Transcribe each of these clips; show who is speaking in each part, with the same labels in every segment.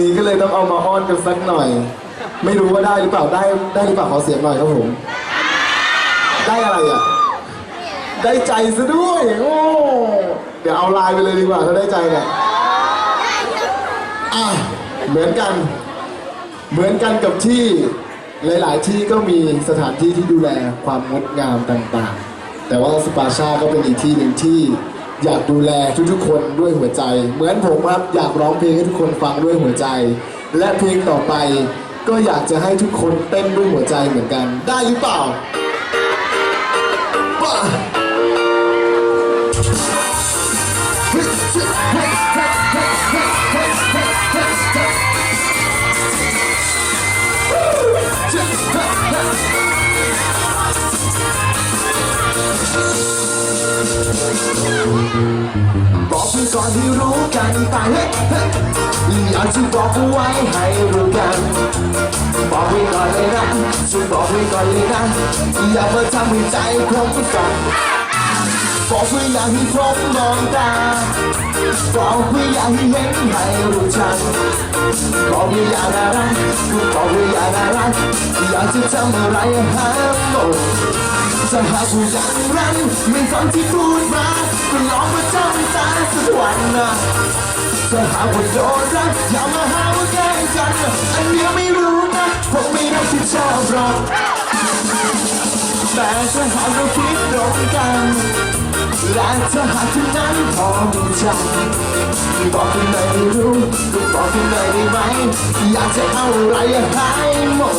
Speaker 1: นี้ก็เลยต้องเอามาอ้อนกันสักหน่อย ไม่รู้ว่าได้หรือเปล่าได้ได้หรือเปล่าขอเสียงหน่อยครับผม ได้อะไรอะ ได้ใจซะด้วยโอ้เดี๋ยวเอาลน์ไปเลยดีกว่าถ้าได้ใจเนี่ยอะเหมือนกัน เหมือนกันกับที่หลาย ๆ ที่ก็มีสถานที่ที่ดูแลความงดงามต่าง ๆ แต่ว่าสปาชาก็เป็นอีกที่หนึ่งที่ อยากดูแลทุกๆคนด้วยหัวใจ เหมือนผมครับอยากร้องเพลงให้ทุกคนฟังด้วยหัวใจ และเพลงต่อไป ก็อยากจะให้ทุกคนเต้นด้วยหัวใจเหมือนกันได้หรือเปล่า
Speaker 2: บอกไปก่อนที่รู้กันไปเฮ้ยเฮ้ยอยากจะบอกเอาไว้ให้รู้กัน บอกไว้ก่อนเลยนะช่วยบอกไว้ก่อนเลยนะ อย่ามาทำให้ใจผมสั่นบอกไว้อย่าให้ผมมองตาบอกไว้อย่าให้เห็นให้รู้จักบอกไว้อย่าน่ารักบอกไว้อย่าน่ารักอยากจะทำอะไรให้หมด จะหากว่าอย่างนั้นไม่ฟังที่พูดมาก็ลองมาจำตาสักวันนะจะหากว่าโดนรักอย่ามาหาว่าแกล้งกันอันเนี้ไม่รู้นะผมไม่ได้ที่ชอบหรอกแต่ถ้าหากเราคิดตรงกัน และถ้าหากที่นั้นพอมีใจบอกกันหน่อยไม่รู้ก็บอกกันหน่อยได้ไหม อยากจะเอาอะไรให้หมด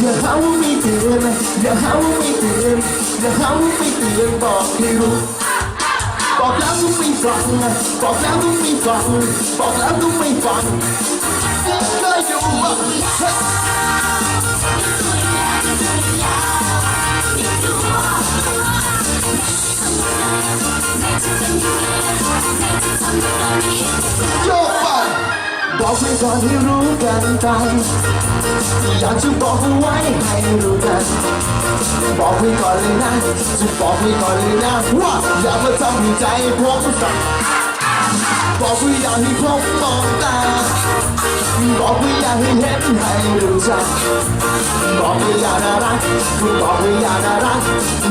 Speaker 2: อย่าหาว่าไม่เตือนอย่าหาว่าไม่เตือน อย่าหาว่าไม่เตือนบอกให้รู้บอกแล้วก็ไม่ฟังบอกแล้วก็ไม่ฟังบอกแล้วก็ไม่ฟังก็อยู่ว่าเฮ้ยโยกไป บอกไปก่อนให้รู้กันไป อยากจะบอกเอาไว้ให้รู้กัน บอกไว้ก่อนเลยนะ จะบอกไว้ก่อนเลยนะว่าอย่ามาทำให้ใจผมสั่นบอกไว้อย่าให้ผมมองตา บอกไว้อย่าให้เห็นให้รู้จัก บอกไว้อย่าน่ารักบอกไว้อย่าน่ารัก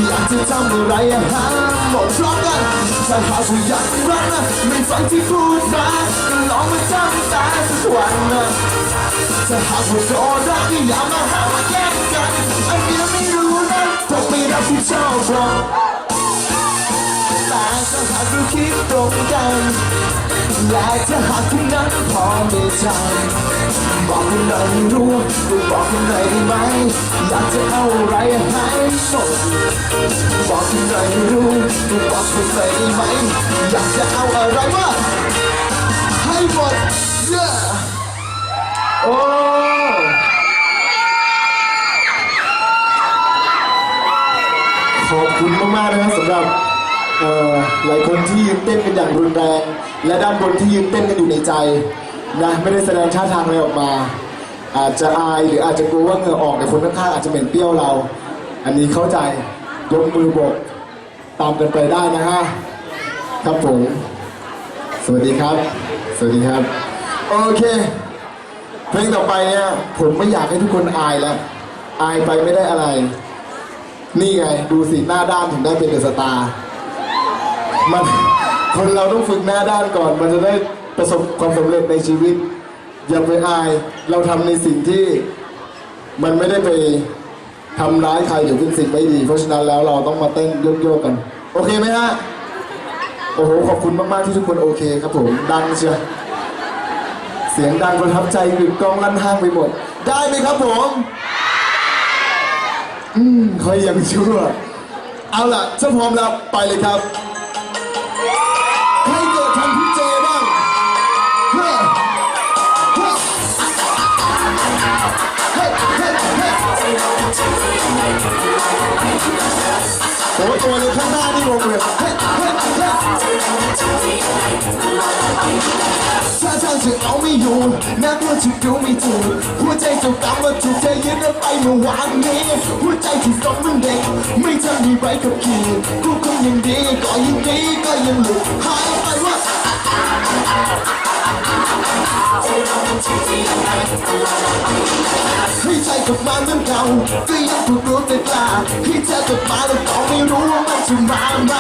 Speaker 2: อยากจะทำอะไรหาหมดพร้อมกันถ้าหากว่าอยากรักนะไม่ฟังที่พูดมา ถ้าหากว่าโดนรักอย่ามาหาว่าแย่งกันอันนี้ไม่รู้นะผมไม่รับผิดชอบหรอกแต่ถ้าหากเราคิดตรงกันและถ้าหากที่นั้นพอไมีใจบอกกันหน่อยไม่รู้ก็บอกกันหน่อยได้ไหมอยากจะเอาอะไรให้หมดบอกกันหน่อยไม่รู้ก็บอกกันหน่อยได้ไหมอยากจะเอาอะไรมาให้หมด yeah
Speaker 1: โอ้ขอบคุณมากๆนะครับสำหรับเอ่อหลายคนที่ยืนเต้นกันอย่างรุนแรง และด้านบนที่ยืนเต้นกันอยู่ในใจนะไม่ได้แสดงท่าทางอะไรออกมา อาจจะอายหรืออาจจะกลัวว่าเหงื่อออกแต่คนข้างๆอาจจะเหม็นเปรี้ยวเรา อันนี้เข้าใจยกมือบกตามกันไปได้นะฮะครับผมสวัสดีครับ สวัสดีครับ โอเค เพลงต่อไปเนี่ยผมไม่อยากให้ทุกคนอายแล้ว อายไปไม่ได้อะไร นี่ไง ดูสิหน้าด้านถึงได้เป็นเดอะสตาร์มันคนเราต้องฝึกหน้าด้านก่อน มันจะได้ประสบความสำเร็จในชีวิต อย่าไปอายเราทำในสิ่งที่มันไม่ได้ไปทำร้ายใครหรือเป็นสิ่งไม่ดี เพราะฉะนั้นแล้วเราต้องมาเต้นโยกๆกัน โอเคไหมฮะโอ้โหขอบคุณมากๆที่ทุกคนโอเคครับผมดังเชียว เสียงดังประทับใจกึกก้องลั่นห้างไปหมด ได้ไหมครับผม อืมคอยยังชั่ว เอาล่ะถ้าพร้อมแล้วไปเลยครับ ให้เกิดทันพี่เจบ้างเฮ้ยเฮ้ยเฮ้ยเฮ้เฮ้ยอ้ตัวเลยข้างหน้านี่งงเลยเฮ้ยเฮ้เฮ้ย
Speaker 2: ถ้าทางจะเอาไม่อยู่น่ากลัวจะดูไม่ถูกหัวใจจะกลับมาถูกเธอยึดเอาไปเมื่อวานนี้หัวใจที่สมมันเด็ก ไม่ทันมีใบกับขี่กูคงยังดีก็ยังดีก็ยังหลุดหายไปว่า ให้ใจกลับมาเหมือนเก่าก็ยังถูกรู้แต่กล้าให้เธอกลับมาแล้วก็ไม่รู้ว่ามันจะมาไหม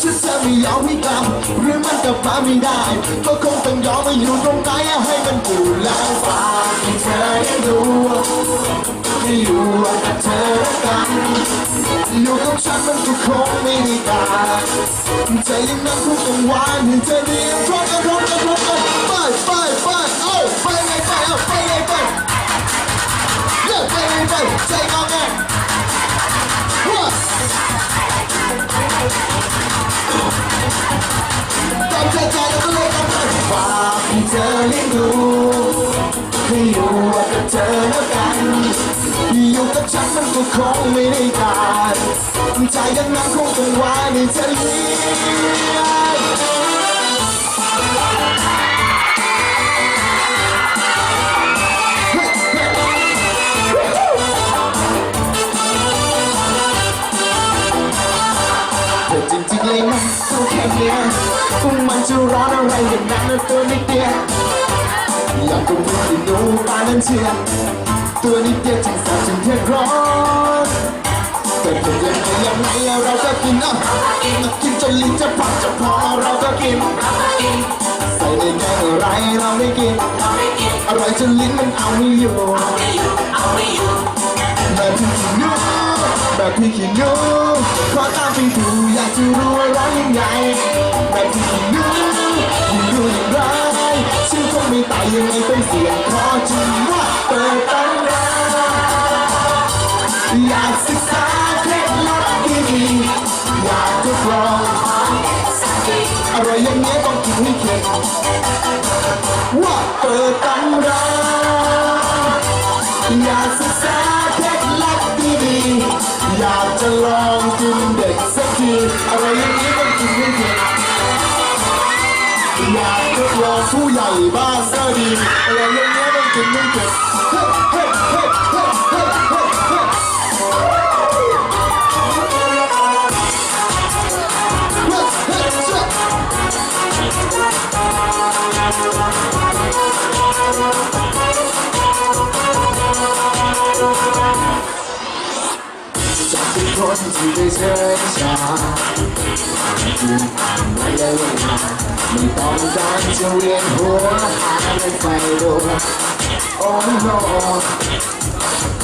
Speaker 2: ฉันจะไม่ยอมให้กลับหรือมันกลับมาไม่ได้ ก็คงต้องยอมมาอยู่ตรงไหนให้มันอยู่แล้วฝากให้เธอได้รู้ให้อยู่กับเธอแล้วกันอยู่กับฉันมันก็คงไม่ได้การใจยังนั้นคงต้องวานให้เธอได้พร้อมกันพร้อมกันพร้อมกันไปไปไป เอ้าไปไงไปเอ้าไปไงไปเลิกไปเยไปใจงอแงว้าตามใจใจแล้วก็เลยตามใจฝากให้เธอเลี้ยงดูให้อยู่กับเธอแล้วกันอยู่กับฉันมันก็คงไม่ได้การใจยังนั้นคงต้องไว้ในเธอเลี้ยง เธอจริงๆเลยนะตัวแค่เนี้ยพวกมันจะร้อนอะไรอย่างนั้นนะตัวนิดเดียวอยากเป็นผู้ที่ดูปานั้นเชียร์ตัวนิดเดียวจึงสาบจึงเทียร้อนแต่ถึงยังไงยังไงเราก็กินอะกินจนลิ้นจะพังจะพอเราก็กินใส่ในแกงอะไรเราไม่กินอร่อยจนลิ้นมันเอาไม่อยู่แบบพี่ขี้หนู แบบพี่ขี้หนูขอตามไปดูอยากจะรู้ว่าร้อนยังไงแบบพี่ขี้หนูยิ่งดูยิ่งร้ายชื่อคงไม่ตายยังไงต้องเสียงขอจึงว่าเปิดตำราอยากศึกษาเคล็ดลับดีๆอยากทดลองอะไรอย่างเงี้ยต้องกินให้เข็ดว่าเปิดตำราอยากศึกษา along to the city Ở đây những cái công trình liên thiện Nhà nước lo phú dày ba gia đình Ở คนที่ไม่เคยชาไม่ได้เวลาไม่ต้องการจะเวียนหัวหาไม่ไปดูโอ้โน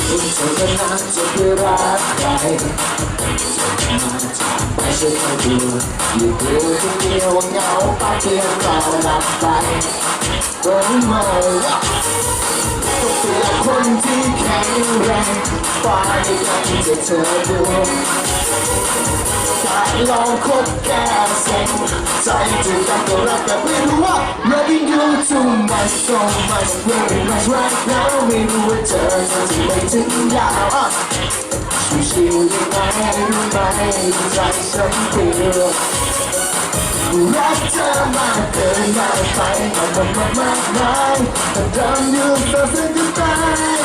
Speaker 2: คุณเธอก็น่าจะไปรักใครมาจากไปช่วยเขาดูอยู่ตัวคนเดียวเหงาปากเพียงเราหลับไปโอ้โน ก็เปลี่ยนคนที่แข็งแรงฟ้าได้ยังจะเธอดูแต่ลองคบแก้เซ็งใจจึงกันก็รักแบบไม่รู้ว่า loving you too much so much very much right now ไม่รู้ว่าเจอจะไม่ถึงยาวชิวๆยังไงรู้ไหมใจฉันเปลี่ยน รักเธอมากเกินมากไปมากมากมากมายแต่ดันอยู่ต่อสิ่งที่ตาย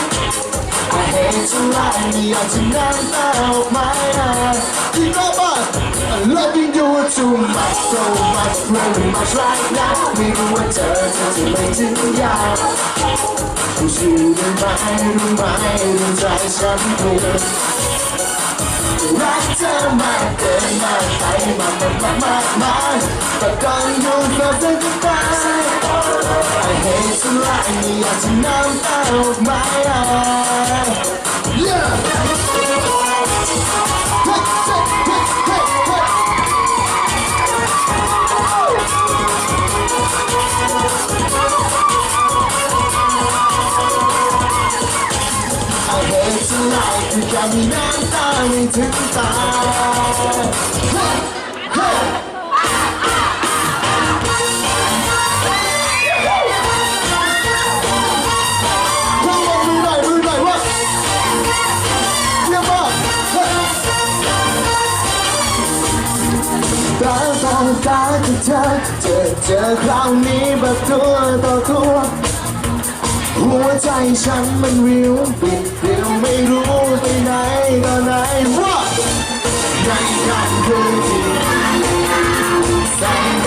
Speaker 2: I hate to lie ไม่อยากจะนั่งตาออกมาอีกรอบอะ I'm loving you too much so much very much right now ไม่รู้ว่าเธอจะจะไม่ถึงยาวผู้ชิวได้ไหมรู้ไหมรู้ใจฉันเป็น รักเธอมากเกินมากไปมากมากมากมากแต่ก่อนอยู่กับเธอจะตาย I hate to lie ไม่อยากจะน้ำตาออกมา Yeah ถึงตาตาตาที่เจอจะเจอคราวนี้ประตูต่อตัว หัวใจฉันมันวิวปิดเดียวไม่รู้ไปไหนตอนไหนว่าในงานคืนที่แสง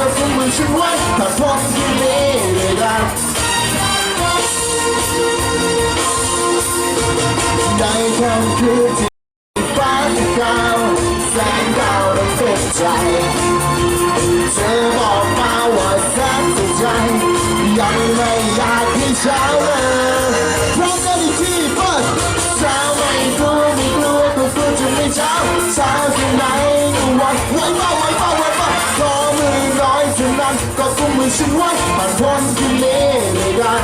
Speaker 2: นั่งกับคุณมือฉันไว้ถ้าพบที่นี่เลยนะในค่ำคืนที่ฟ้ ฉันไว้ผ่านพ้นคืนนี้ไม่ได้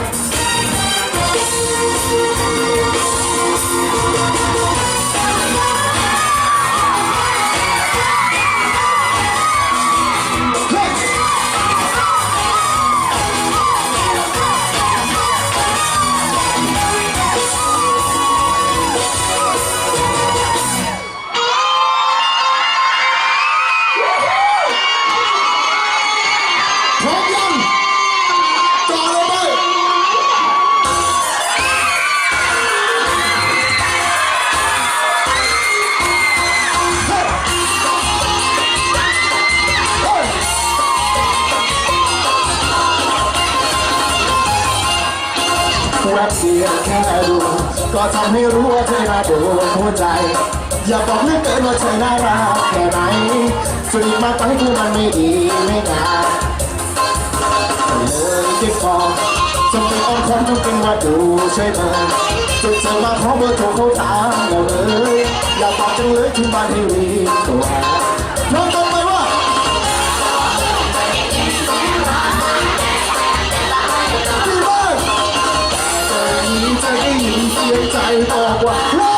Speaker 2: แวบเดียวแค่ดูก็ทำให้รู้ว่าเธอน่าโดนหัวใจ อย่าบอกเลือเกินว่าเธอน่ารักแค่ไหนส่วนอีกมากไปคือมันไม่ดีไม่งามเลยที่ฟองจะเป็นอ้อมค้อมจนเป็นว่าดูใช่ไหมจนเธอมาขอเบอร์โทรเขาถามเราเลย อย่าบอกจังเลยที่บ้านให้รีบตัวน้องตรงไปว่าที่ ยินเ